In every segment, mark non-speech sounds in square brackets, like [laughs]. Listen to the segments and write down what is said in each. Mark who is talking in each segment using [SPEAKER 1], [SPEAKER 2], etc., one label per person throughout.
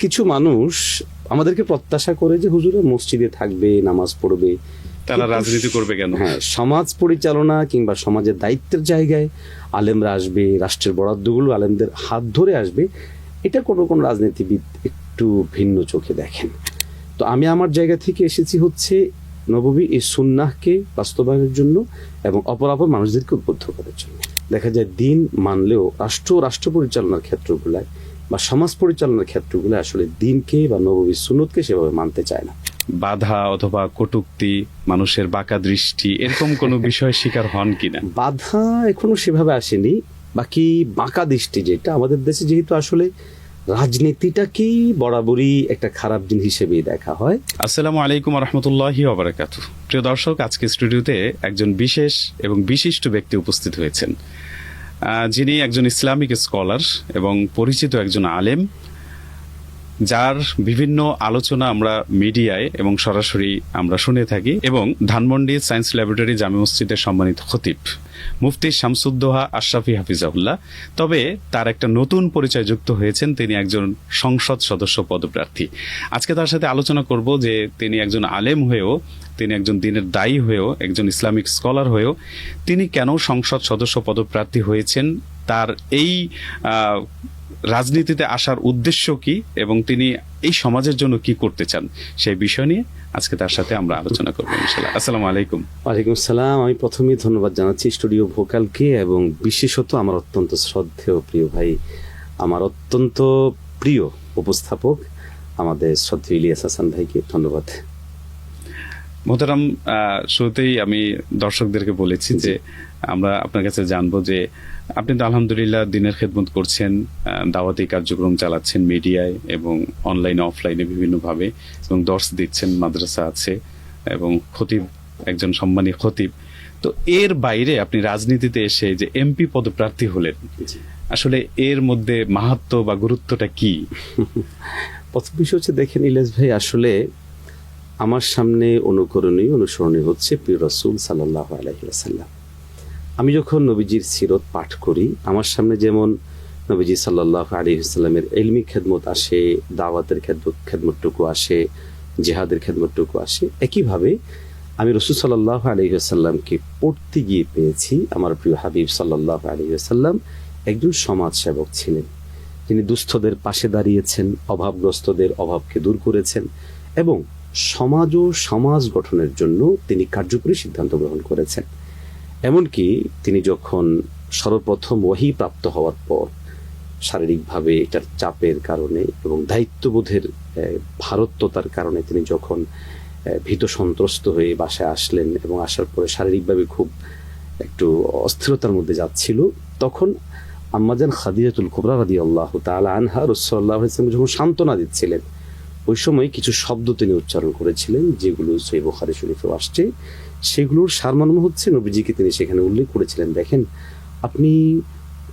[SPEAKER 1] কিছু মানুষ আমাদেরকে প্রত্যাশা করে যে হুজুরে মসজিদে থাকবে নামাজ পড়বে।
[SPEAKER 2] তারা রাজনীতি করবে কেন?
[SPEAKER 1] হ্যাঁ সমাজ পরিচালনা কিংবা সমাজের দায়িত্বের জায়গায় আলেমরা আসবে রাষ্ট্রের বরাদ্দগুলো আলেমদের হাত ধরে আসবে। এটা কোনো কোনো রাজনীতিবিদ একটু ভিন্ন চোখে দেখেন। তো আমি আমার জায়গা থেকে এসেছি হচ্ছে নববী এই সুন্নাহকে বাস্তবায়নের জন্য এবং অপরাপর মানুষদেরকে উদ্বুদ্ধ করার জন্য। দেখা যায় দিন মানলেও রাষ্ট্র রাষ্ট্র পরিচালনার ক্ষেত্রগুলায় বা সমাজ পরিচালনার ক্ষেত্রগুলো আসলে দিনকে বা নববী সুন্নতকে সেভাবে মানতে চায় না।
[SPEAKER 2] বাধা অথবা কটুক্তি মানুষের বাঁকা দৃষ্টি এরকম কোনো [laughs] বিষয় শিকার হন কিনা?
[SPEAKER 1] বাধা এখনও সেভাবে আসেনি। বাকি বাঁকা দৃষ্টি যেটা আমাদের দেশে যেহেতু আসলে রাজনীতিটাকেই বরাবরই একটা খারাপ দিন হিসেবেই দেখা হয়।
[SPEAKER 2] আসসালামু আলাইকুম রহমতুল্লাহি ওবরাকাত প্রিয় দর্শক আজকে স্টুডিওতে একজন বিশেষ এবং বিশিষ্ট ব্যক্তি উপস্থিত হয়েছেন। যিনি একজন ইসলামিক স্কলার এবং পরিচিত একজন আলেম, যার বিভিন্ন আলোচনা আমরা মিডিয়ায় এবং সরাসরি আমরা শুনে থাকি, এবং ধানমন্ডি সায়েন্স ল্যাবরেটরি জামে মসজিদের সম্মানিত খতিব, মুফতি শামসুদ্দোহা আশরাফি হাফিজাউল্লাহ তবে তার একটা নতুন পরিচয় যুক্ত হয়েছেন তিনি একজন সংসদ সদস্য পদপ্রার্থী। আজকে তার সাথে আলোচনা করব যে তিনি একজন আলেম হয়েও তিনি একজন দিনের দায়ী হয়েও, একজন ইসলামিক স্কলার হয়েও, তিনি কেন সংসদ সদস্য পদপ্রার্থী হয়েছেন? তার এই রাজনীতিতে আসার উদ্দেশ্য কি? এবং তিনি এই সমাজের জন্য কি করতে চান? সেই বিষয় নিয়ে আজকে তার সাথে আমরা আলোচনা করব আসসালামু আলাইকুম।
[SPEAKER 1] ওয়ালাইকুম সালাম আমি প্রথমেই ধন্যবাদ জানাচ্ছি স্টুডিও ভোকালকে এবং বিশেষত আমার অত্যন্ত শ্রদ্ধেয় প্রিয় ভাই, আমার অত্যন্ত প্রিয় উপস্থাপক, আমাদের শ্রদ্ধেয় ইলিয়াস হাসান ভাইকে ধন্যবাদ।
[SPEAKER 2] মোহতারাম শুরুতেই আমি দর্শকদেরকে বলেছি যে আমরা আপনার কাছে জানব যে আপনি তো আলহামদুলিল্লাহ দিনের খেদমত করছেন দাওয়াতি কার্যক্রম চালাচ্ছেন মিডিয়ায় এবং অনলাইনে অফলাইনে বিভিন্নভাবে এবং দর্শ দিচ্ছেন মাদ্রাসা আছে এবং খতিব একজন সম্মানী খতিব। তো এর বাইরে আপনি রাজনীতিতে এসে যে এমপি পদপ্রার্থী হলেন আসলে এর মধ্যে মাহাত্ম বা গুরুত্বটা কি? [laughs]
[SPEAKER 1] প্রথম বিষয় হচ্ছে দেখেন ইলেশ ভাই আসলে আমার সামনে অনুকরণীয় অনুসরণীয় হচ্ছে প্রিয় রসুল সাল্লাহ আলহিহাসাল্লাম আমি যখন নবীজির সিরত পাঠ করি, আমার সামনে যেমন নবীজি সাল্লাহ আলহিহাস্লামের এলমি খেদমত আসে, দাওয়াতের খেদমত, খেদমতটুকু আসে, জেহাদের খেদমতটুকু আসে, একইভাবে আমি রসুল সাল্লাহ আলহিহাসাল্লামকে পড়তে গিয়ে পেয়েছি, আমার প্রিয় হাবিব সাল্লাহ আলহিহাসাল্লাম একজন সমাজ সেবক ছিলেন। তিনি দুস্থদের পাশে দাঁড়িয়েছেন, অভাবগ্রস্তদের অভাবকে দূর করেছেন এবং সমাজ ও সমাজ গঠনের জন্য তিনি কার্যকরী সিদ্ধান্ত গ্রহণ করেছেন। এমনকি তিনি যখন সর্বপ্রথম ওয়াহি প্রাপ্ত হওয়ার পর শারীরিকভাবে এটার চাপের কারণে এবং দায়িত্ববোধের ভারত্বতার কারণে তিনি যখন ভীত সন্ত্রস্ত হয়ে বাসায় আসলেন এবং আসার পরে শারীরিকভাবে খুব একটু অস্থিরতার মধ্যে যাচ্ছিল, তখন আম্মাজান খাদিজাতুল কুবরা রাদি আল্লাহ তালা আনহা রসল্লাহ যখন সান্ত্বনা দিচ্ছিলেন ওই সময় কিছু শব্দ তিনি উচ্চারণ করেছিলেন, যেগুলো সই বুখারি শরীফেও আসছে। সেগুলোর সারমর্ম হচ্ছে, নবীজিকে তিনি সেখানে উল্লেখ করেছিলেন, দেখেন, আপনি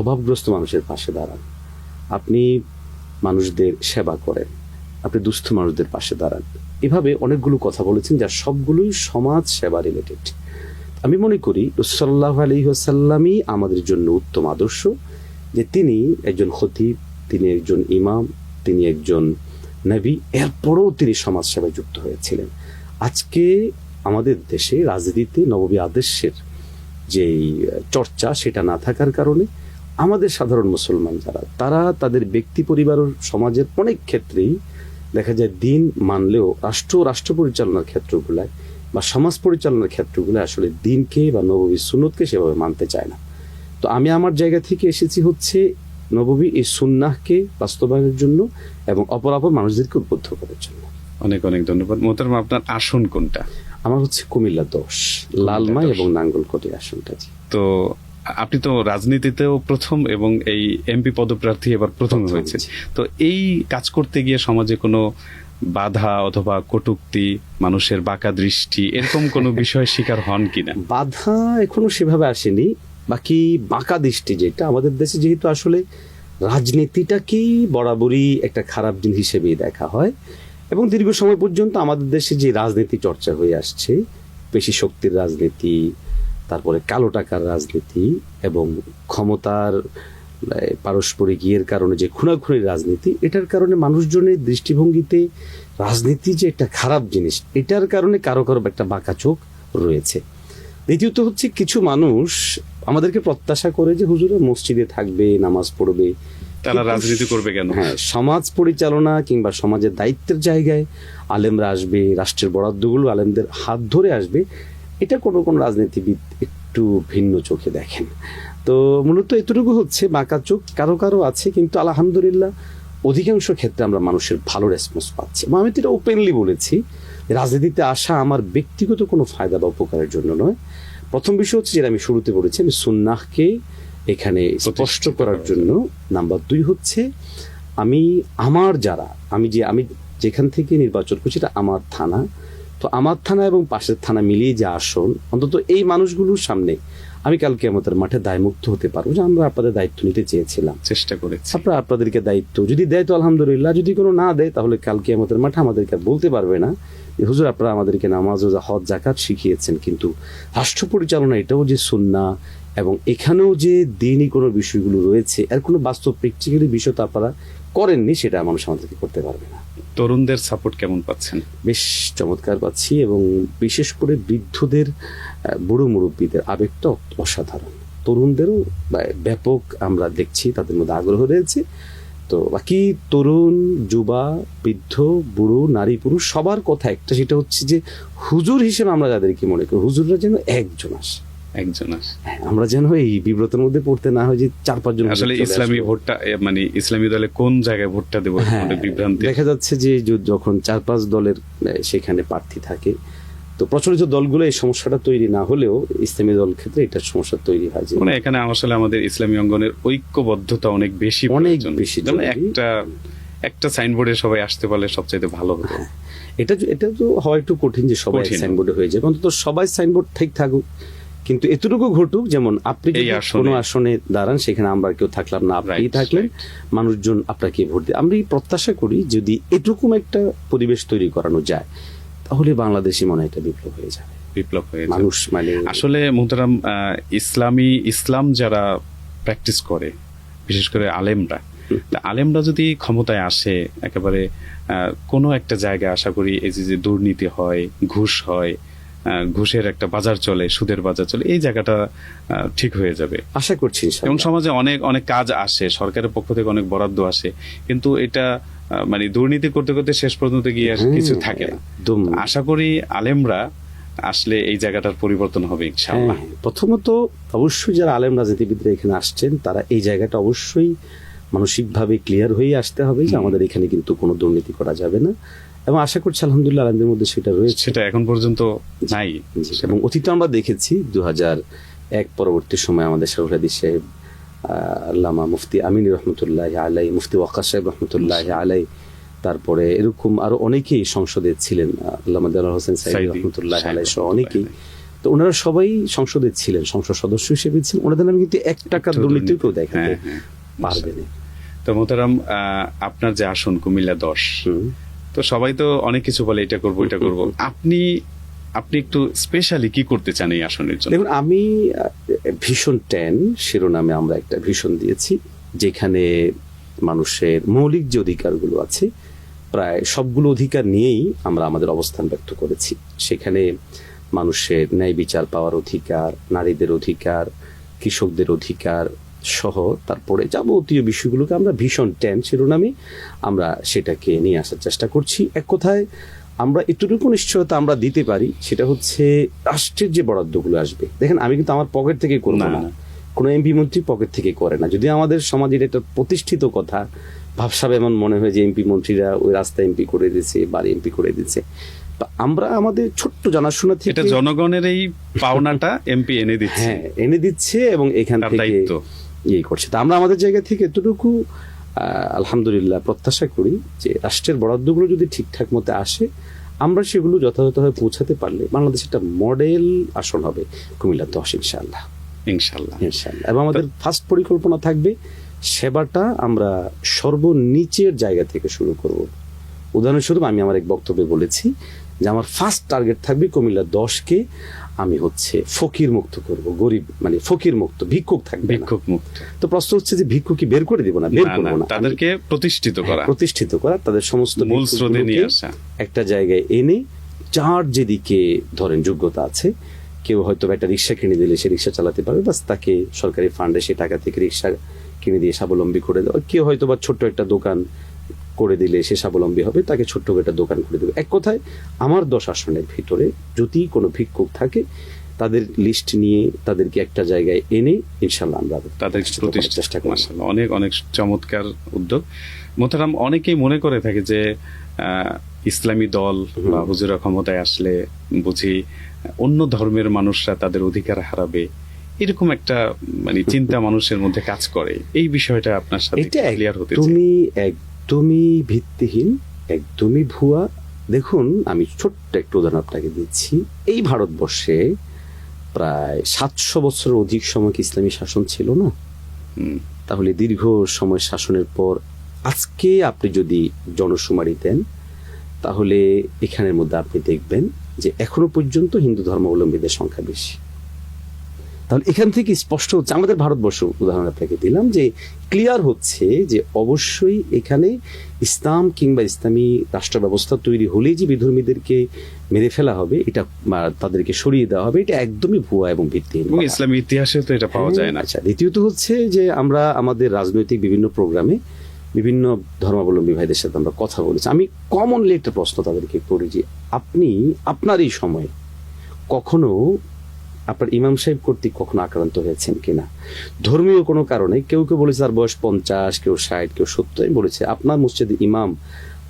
[SPEAKER 1] অভাবগ্রস্ত মানুষের পাশে দাঁড়ান, আপনি মানুষদের সেবা করেন, আপনি দুস্থ মানুষদের পাশে দাঁড়ান। এভাবে অনেকগুলো কথা বলেছেন, যার সবগুলোই সমাজ সেবা রিলেটেড আমি মনে করি, রসল্লাহ আলহিহাসাল্লামই আমাদের জন্য উত্তম আদর্শ, যে তিনি একজন খতিব, তিনি একজন ইমাম, তিনি একজন নবী এরপরও তিনি সমাজ সেবায় যুক্ত হয়েছিলেন। আজকে আমাদের দেশে রাজনীতিতে নববী আদর্শের যে চর্চা সেটা না থাকার কারণে আমাদের সাধারণ মুসলমান যারা, তারা তাদের ব্যক্তি পরিবার ও সমাজের অনেক ক্ষেত্রেই দেখা যায় দিন মানলেও রাষ্ট্র রাষ্ট্র পরিচালনার ক্ষেত্রগুলায় বা সমাজ পরিচালনার ক্ষেত্রগুলো আসলে দিনকে বা নববী সুন্নতকে সেভাবে মানতে চায় না। তো আমি আমার জায়গা থেকে এসেছি হচ্ছে নববী এই সুন্নাহকে বাস্তবায়নের জন্য এবং অপরাপর মানুষদেরকে উদ্বুদ্ধ করার জন্য।
[SPEAKER 2] অনেক অনেক ধন্যবাদ। মোহতারাম আপনার আসন কোনটা?
[SPEAKER 1] আমার হচ্ছে কুমিল্লা দশ লালমাই
[SPEAKER 2] দশ।
[SPEAKER 1] এবং নাঙ্গলকোটি আসনটা
[SPEAKER 2] তো আপনি তো রাজনীতিতেও প্রথম এবং এই এমপি পদপ্রার্থী এবার প্রথম, হয়েছে। তো এই কাজ করতে গিয়ে সমাজে কোনো বাধা অথবা কটুক্তি মানুষের বাঁকা দৃষ্টি এরকম কোনো [laughs] বিষয় শিকার হন কিনা?
[SPEAKER 1] বাধা এখনও সেভাবে আসেনি। বাকি বাঁকা দৃষ্টি যেটা আমাদের দেশে যেহেতু আসলে রাজনীতিটাকেই বরাবরই একটা খারাপ জিনিস হিসেবেই দেখা হয়। এবং দীর্ঘ সময় পর্যন্ত আমাদের দেশে যে রাজনীতি চর্চা হয়ে আসছে পেশি শক্তির রাজনীতি, তারপরে কালো টাকার রাজনীতি এবং ক্ষমতার পারস্পরিক ইয়ের কারণে যে খুনাখুনির রাজনীতি, এটার কারণে মানুষজনের দৃষ্টিভঙ্গিতে রাজনীতি যে একটা খারাপ জিনিস, এটার কারণে কারও কারও একটা বাঁকা চোখ রয়েছে। দ্বিতীয়ত হচ্ছে কিছু মানুষ আমাদেরকে প্রত্যাশা করে যে হুজুরা মসজিদে থাকবে নামাজ পড়বে।
[SPEAKER 2] তারা রাজনীতি করবে কেন?
[SPEAKER 1] হ্যাঁ সমাজ পরিচালনা কিংবা সমাজের দায়িত্বের জায়গায় আলেমরা আসবে রাষ্ট্রের বরাদ্দগুলো আলেমদের হাত ধরে আসবে এটা কোনো কোনো রাজনীতিবিদ একটু ভিন্ন চোখে দেখেন। তো মূলত এতটুকু হচ্ছে বাঁকা চোখ কারও কারও আছে কিন্তু আলহামদুলিল্লাহ অধিকাংশ ক্ষেত্রে আমরা মানুষের ভালো রেসপন্স পাচ্ছি। এবং আমি তো এটা ওপেনলি বলেছি রাজনীতিতে আসা আমার ব্যক্তিগত কোনো ফায়দা বা উপকারের জন্য নয়। প্রথম বিষয় হচ্ছে যেটা আমি শুরুতে বলেছি, আমি সুন্নাহকে এখানে স্পষ্ট করার জন্য। নাম্বার দুই হচ্ছে, আমি আমার যারা, আমি যে, আমি যেখান থেকে নির্বাচন করছি এটা আমার থানা। তো আমার থানা এবং পাশের থানা মিলিয়ে যা আসন অন্তত এই মানুষগুলোর সামনে আমি কালকে আমাদের মাঠে দায়মুক্ত হতে পারব যে আমরা আপনাদের দায়িত্ব নিতে চেয়েছিলাম।
[SPEAKER 2] চেষ্টা করেছি।
[SPEAKER 1] আপনারা আপনাদেরকে দায়িত্ব যদি দেয় তো আলহামদুলিল্লাহ যদি কোনো না দেয় তাহলে কালকে আমাদের মাঠে আমাদেরকে বলতে পারবে না। যে হুজুর আপনারা আমাদেরকে নামাজ ও হজ জাকাত শিখিয়েছেন কিন্তু রাষ্ট্র পরিচালনা এটাও যে সুন্না এবং এখানেও যে দিনই কোনো বিষয়গুলো রয়েছে এর কোনো বাস্তব প্র্যাকটিক্যালি বিষয় তো আপনারা করেননি সেটা মানুষ আমাদেরকে করতে পারবে না।
[SPEAKER 2] তরুণদের সাপোর্ট কেমন পাচ্ছেন?
[SPEAKER 1] বেশ চমৎকার পাচ্ছি এবং বিশেষ করে বৃদ্ধদের বুড়ো মুরব্বীদের আবেগটা অসাধারণ। তরুণদেরও ব্যাপক আমরা দেখছি, তাদের মধ্যে আগ্রহ রয়েছে। তো বাকি তরুণ, যুবা, বৃদ্ধ, বুড়ো, নারী, পুরুষ সবার কথা একটা, সেটা হচ্ছে যে হুজুর হিসেবে আমরা যাদেরকে মনে করি, হুজুররা যেন একজন আসে।
[SPEAKER 2] একজন
[SPEAKER 1] হ্যাঁ, আমরা যেন এই বিব্রতের মধ্যে পড়তে না হয় যে চার পাঁচজন
[SPEAKER 2] আসলে ইসলামী ভোটটা মানে ইসলামী দলে কোন জায়গায় ভোটটা দেবো
[SPEAKER 1] হ্যাঁ,
[SPEAKER 2] বিভ্রান্তি?
[SPEAKER 1] দেখা যাচ্ছে যে যখন চার পাঁচ দলের সেখানে প্রার্থী থাকে তো প্রচলিত দলগুলো এই সমস্যাটা তৈরি না হলেও ইসলামী দল ক্ষেত্রে এটা সমস্যা তৈরি হয়
[SPEAKER 2] মানে এখানে আসলে আমাদের ইসলামী অঙ্গনের ঐক্যবদ্ধতা অনেক বেশি
[SPEAKER 1] অনেক বেশি
[SPEAKER 2] একটা একটা সাইনবোর্ডে সবাই আসতে পারলে সবচাইতে ভালো হতো।
[SPEAKER 1] এটা যে- এটা তো হওয়া একটু কঠিন যে সবাই। সাইনবোর্ডে হয়ে যাবে। অন্তত সবাই সাইনবোর্ড ঠিক থাকুক। কিন্তু এতটুকু ঘটুক যেমন আপনি। কোনো আসনে। দাঁড়ান সেখানে আমরা কেউ থাকলাম না আপনি থাকলেন মানুষজন আপনাকে ভোট দিয়ে আমরা এই প্রত্যাশা করি যদি এটুকুম একটা পরিবেশ তৈরি করানো যায় তাহলে বাংলাদেশি মনে হয় একটা বিপ্লব হয়ে যাবে।
[SPEAKER 2] বিপ্লব হয়ে
[SPEAKER 1] মানুষ মানে
[SPEAKER 2] আসলে মোহতারাম ইসলামী ইসলাম যারা প্র্যাকটিস করে বিশেষ করে আলেমরা তা আলেমরা যদি ক্ষমতায় আসে একেবারে আহ, কোনো একটা জায়গায় আশা করি এই যে দুর্নীতি হয় ঘুষ হয় ঘুষের একটা বাজার চলে সুদের বাজার চলে এই জায়গাটা ঠিক হয়ে যাবে।
[SPEAKER 1] আশা করছি
[SPEAKER 2] এবং সমাজে অনেক অনেক কাজ আসে সরকারের পক্ষ থেকে অনেক বরাদ্দ আসে কিন্তু এটা মানে দুর্নীতি করতে করতে শেষ পর্যন্ত গিয়ে কিছু থাকে না। আশা করি আলেমরা আসলে এই জায়গাটার পরিবর্তন হবে ইনশাআল্লাহ।
[SPEAKER 1] হ্যাঁ, প্রথমত অবশ্যই যারা আলেম রাজনীতিবিদরা এখানে আসছেন তারা এই জায়গাটা অবশ্যই মানসিকভাবে ক্লিয়ার হয়ে আসতে হবে যে আমাদের এখানে কিন্তু কোনো দুর্নীতি করা যাবে না। এবং আশা করছি আলহামদুলিল্লাহ আলেমদের মধ্যে সেটা রয়েছে।
[SPEAKER 2] সেটা এখন পর্যন্ত নাই।
[SPEAKER 1] এবং অতীত আমরা দেখেছি দু এক পরবর্তী সময় আমাদের শাহুরাদি সাহেব আল্লামা মুফতি আমিন রহমতুল্লাহ আলাই মুফতি ওয়াক্কাস সাহেব রহমতুল্লাহ আলাই তারপরে এরকম আরও অনেকেই সংসদে ছিলেন আল্লামা দেওয়ার হোসেন সাহেব রহমতুল্লাহ আলাই সহ অনেকেই। তো ওনারা সবাই সংসদে ছিলেন সংসদ সদস্য হিসেবে ছিলেন। ওনাদের নামে কিন্তু এক টাকার
[SPEAKER 2] একটু
[SPEAKER 1] দুর্নীতিও কেউ
[SPEAKER 2] দুর্নীতি।
[SPEAKER 1] দেখাতে
[SPEAKER 2] হ্যাঁ, হ্যাঁ।
[SPEAKER 1] পারবে না।
[SPEAKER 2] তো মোতারাম আপনার যে আসন কুমিল্লা দশ। তো সবাই তো অনেক কিছু বলে এটা করব এটা করব। আপনি আপনি একটু স্পেশালি কি করতে চান এই আসনের জন্য?
[SPEAKER 1] দেখুন আমি ভীষণ টেন শিরোনামে আমরা একটা ভীষণ দিয়েছি যেখানে মানুষের মৌলিক যে অধিকারগুলো আছে প্রায় সবগুলো অধিকার নিয়েই আমরা আমাদের অবস্থান ব্যক্ত করেছি। সেখানে মানুষের ন্যায় বিচার পাওয়ার অধিকার নারীদের অধিকার কৃষকদের অধিকার সহ তারপরে যাবতীয় বিষয়গুলোকে আমরা ভীষণ টেন শিরোনামে আমরা সেটাকে নিয়ে আসার চেষ্টা করছি। এক কথায় আমরা এতটুকু নিশ্চয়তা আমরা দিতে পারি সেটা হচ্ছে রাষ্ট্রের যে বরাদ্দগুলো আসবে। দেখেন আমি কিন্তু আমার পকেট থেকে করব
[SPEAKER 2] না।
[SPEAKER 1] কোনো এমপি মন্ত্রী পকেট থেকে করে না। যদি আমাদের সমাজের এটা প্রতিষ্ঠিত কথা ভাবসাব এমন মনে হয় যে এমপি মন্ত্রীরা ওই রাস্তা এমপি করে দিচ্ছে বাড়ি এমপি করে দিচ্ছে তো আমরা আমাদের ছোট্ট জানাশোনা থেকে
[SPEAKER 2] এটা জনগণের এই পাওনাটা [laughs] এমপি এনে দিচ্ছে।
[SPEAKER 1] হ্যাঁ এনে দিচ্ছে এবং এখান থেকে ইয়ে করছে। তা আমরা আমাদের জায়গা থেকে এতটুকু আলহামদুলিল্লাহ প্রত্যাশা করি যে রাষ্ট্রের বরাদ্দগুলো যদি ঠিকঠাক মতো আসে আমরা সেগুলো যথাযথভাবে পৌঁছাতে পারলে বাংলাদেশ একটা মডেল আসন হবে কুমিল্লা দশ ইনশাআল্লাহ।
[SPEAKER 2] ইনশাল্লাহ
[SPEAKER 1] ইনশাআল্লাহ। এবং আমাদের ফার্স্ট পরিকল্পনা থাকবে সেবাটা আমরা সর্বনিচের জায়গা থেকে শুরু করব। উদাহরণস্বরূপ আমি আমার এক বক্তব্যে বলেছি যে আমার ফার্স্ট টার্গেট থাকবে কুমিল্লা দশকে আমি হচ্ছে ফকির মুক্ত করব গরিব মানে ফকির মুক্ত ভিক্ষুক থাকবে
[SPEAKER 2] ভিক্ষুক মুক্ত।
[SPEAKER 1] তো প্রশ্ন হচ্ছে যে ভিক্ষুকই বের করে দিব না? বের
[SPEAKER 2] না, না, তাদেরকে প্রতিষ্ঠিত করা।
[SPEAKER 1] প্রতিষ্ঠিত করা তাদের সমস্ত
[SPEAKER 2] মূল স্রোতে নিয়ে আসা।
[SPEAKER 1] একটা জায়গায় এনে যার যেদিকে ধরেন যোগ্যতা আছে কেউ হয়তো একটা রিক্সা কিনে দিলে সে রিক্সা চালাতে পারবে বাস তাকে সরকারি ফান্ডে সে টাকা থেকে রিক্সা কিনে দিয়ে স্বাবলম্বী করে দেওয়া। কেউ হয়তো বা ছোট্ট একটা দোকান করে দিলে সে স্বাবলম্বী হবে তাকে ছোট্ট করে একটা দোকান করে দেবে। এক কথায় আমার দশ আসনের ভিতরে যদি কোনো ভিক্ষুক থাকে তাদের লিস্ট নিয়ে তাদেরকে একটা জায়গায় এনে ইনশাল্লাহ আমরা
[SPEAKER 2] তাদের
[SPEAKER 1] চেষ্টা
[SPEAKER 2] মাশাআল্লাহ, অনেক অনেক চমৎকার উদ্যোগ। মোতারাম অনেকেই মনে করে থাকে যে ইসলামী দল বা হুজুরা ক্ষমতায় আসলে বুঝি অন্য ধর্মের মানুষরা তাদের অধিকার হারাবে। এরকম একটা মানে [laughs] চিন্তা মানুষের মধ্যে কাজ করে। এই বিষয়টা আপনার সাথে ক্লিয়ার হতে চাই।
[SPEAKER 1] একদমই একদমই ভিত্তিহীন একদমই ভুয়া। দেখুন আমি ছোট্ট একটা উদাহরণ আপনাকে দিচ্ছি। এই ভারতবর্ষে প্রায় সাতশো বছরের অধিক সময় কি ইসলামী শাসন ছিল না? তাহলে দীর্ঘ সময় শাসনের পর আজকে আপনি যদি জনশুমারি দেন তাহলে এখানের মধ্যে আপনি দেখবেন যে এখনও পর্যন্ত হিন্দু ধর্মাবলম্বীদের সংখ্যা বেশি। তাহলে এখান থেকে স্পষ্ট হচ্ছে আমাদের ভারতবর্ষ উদাহরণ আপনাকে দিলাম যে ক্লিয়ার হচ্ছে যে অবশ্যই এখানে ইসলাম কিংবা ইসলামী রাষ্ট্র ব্যবস্থা তৈরি হলেই যে বিধর্মীদেরকে মেরে ফেলা হবে এটা তাদেরকে সরিয়ে দেওয়া হবে এটা একদমই ভুয়া এবং ভিত্তিহীন।
[SPEAKER 2] ইসলামী ইতিহাসে তো এটা পাওয়া যায় না
[SPEAKER 1] আচ্ছা দ্বিতীয়ত হচ্ছে যে আমরা আমাদের রাজনৈতিক বিভিন্ন প্রোগ্রামে বিভিন্ন ধর্মাবলম্বী ভাইদের সাথে আমরা কথা বলেছি আমি কমনলি একটা প্রশ্ন তাদেরকে করি যে আপনি আপনার এই সময়ে কখনো আপনার ইমাম সাহেব কর্তৃক কখনো আক্রান্ত হয়েছেন কিনা? ধর্মীয় কোনো কারণে কেউ কেউ বলেছে তার বয়স পঞ্চাশ কেউ ষাট কেউ সত্তর বলেছে। আপনার মসজিদে ইমাম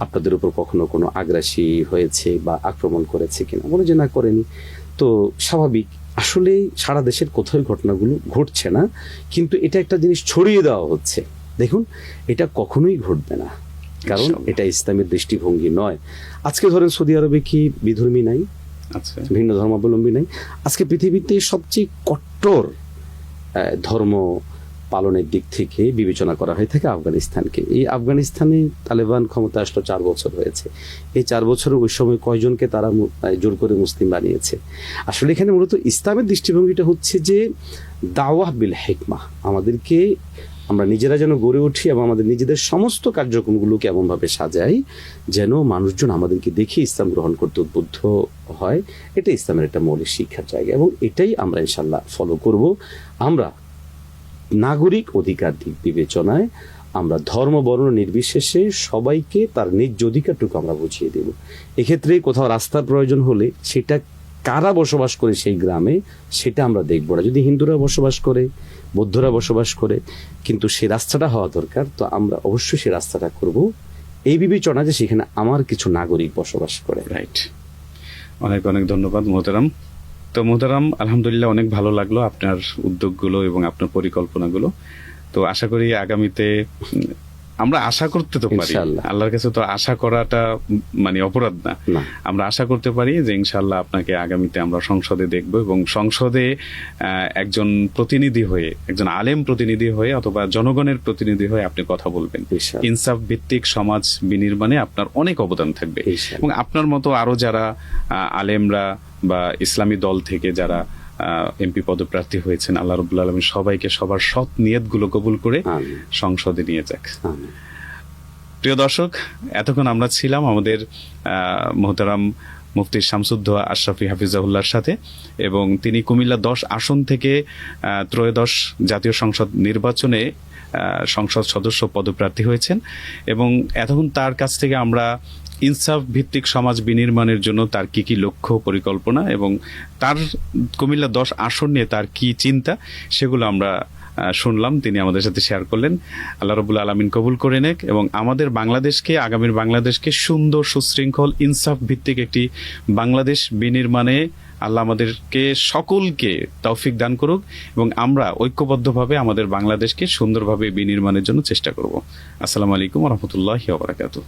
[SPEAKER 1] আপনাদের উপর কখনো কোনো আগ্রাসী হয়েছে বা আক্রমণ করেছে কিনা? বলে যে না করেনি। তো স্বাভাবিক আসলে সারা দেশের কোথাও ঘটনাগুলো ঘটছে না কিন্তু এটা একটা জিনিস ছড়িয়ে দেওয়া হচ্ছে। দেখুন এটা কখনোই ঘটবে না। কারণ এটা ইসলামের দৃষ্টিভঙ্গি নয়। আজকে ধরেন সৌদি আরবে কি বিধর্মী নাই? ভিন্ন ধর্মাবলম্বী নাই। আজকে পৃথিবীতে সবচেয়ে কট্টর ধর্ম পালনের দিক থেকে বিবেচনা করা হয়ে থাকে আফগানিস্তানকে। এই আফগানিস্তানে তালেবান ক্ষমতা আসলো চার বছর হয়েছে। এই চার বছরে ওই সময় কয়জনকে তারা জোর করে মুসলিম বানিয়েছে? আসলে এখানে মূলত ইসলামের দৃষ্টিভঙ্গিটা হচ্ছে যে, দাওয়াহ বিল হেকমা। আমাদেরকে আমরা নিজেরা যেন গড়ে উঠি এবং আমাদের নিজেদের সমস্ত কার্যক্রমগুলোকে এমনভাবে সাজাই যেন মানুষজন আমাদেরকে দেখে ইসলাম গ্রহণ করতে উদ্বুদ্ধ হয়। এটা ইসলামের একটা মৌলিক শিক্ষার জায়গা এবং এটাই আমরা ইনশাল্লাহ ফলো করব। আমরা নাগরিক অধিকার দিক বিবেচনায় আমরা ধর্ম, বর্ণ নির্বিশেষে সবাইকে তার নিজ অধিকারটুকু আমরা বুঝিয়ে দেব। এক্ষেত্রে কোথাও রাস্তার প্রয়োজন হলে সেটা কারা বসবাস করে সেই গ্রামে সেটা আমরা দেখব না। যদি হিন্দুরা বসবাস করে, বৌদ্ধরা বসবাস করে, কিন্তু সেই রাস্তাটা হওয়া দরকার, তো আমরা অবশ্যই সেই রাস্তাটা করব। এই বিবেচনা যে সেখানে আমার কিছু নাগরিক বসবাস করে।
[SPEAKER 2] রাইট অনেক অনেক ধন্যবাদ, মোহতারাম। তো মোহতারাম আলহামদুলিল্লাহ অনেক ভালো লাগল আপনার উদ্যোগগুলো এবং আপনার পরিকল্পনাগুলো। তো আশা করি আগামীতে আমরা আশা করতে তো পারি। আল্লাহর কাছে তো আশা করাটা মানে অপরাধ না। আমরা আশা করতে পারি যে ইনশাল্লাহ আপনাকে আগামীতে আমরা সংসদে দেখব এবং সংসদে আহ, একজন প্রতিনিধি হয়ে একজন আলেম প্রতিনিধি হয়ে অথবা জনগণের প্রতিনিধি হয়ে আপনি কথা বলবেন। ইনসাফ ভিত্তিক সমাজ বিনির্মাণে আপনার অনেক অবদান থাকবে। এবং আপনার মতো আরও যারা আলেমরা বা ইসলামী দল থেকে যারা এমপি পদপ্রার্থী হয়েছেন আল্লাহ রবুল্লা আলমী সবাইকে সবার সৎ নিয়তগুলো কবুল করে সংসদে নিয়ে যাক। প্রিয় দর্শক এতক্ষণ আমরা ছিলাম আমাদের মোহতারাম মুফতি শামসুদ্দোয়া আশরাফি হাফিজাহুল্লার সাথে এবং তিনি কুমিল্লা দশ আসন থেকে ত্রয়োদশ জাতীয় সংসদ নির্বাচনে সংসদ সদস্য পদপ্রার্থী হয়েছেন এবং এতক্ষণ তার কাছ থেকে আমরা ইনসাফ ভিত্তিক সমাজ বিনির্মাণের জন্য তার কি কি লক্ষ্য, পরিকল্পনা এবং তার কুমিল্লা দশ আসন নিয়ে তার কি চিন্তা, সেগুলো আমরা শুনলাম। তিনি আমাদের সাথে শেয়ার করলেন। আল্লাহ রবুল আলমিন কবুল করে নেক এবং আমাদের বাংলাদেশকে, আগামীর বাংলাদেশকে সুন্দর, সুশৃঙ্খল, ইনসাফ ভিত্তিক একটি বাংলাদেশ বিনির্মাণে আল্লাহ আমাদেরকে সকলকে তৌফিক দান করুক এবং আমরা ঐক্যবদ্ধভাবে আমাদের বাংলাদেশকে সুন্দরভাবে বিনির্মাণের জন্য চেষ্টা করব। আসসালামু আলাইকুম রহমতুল্লাহ বারাকাতু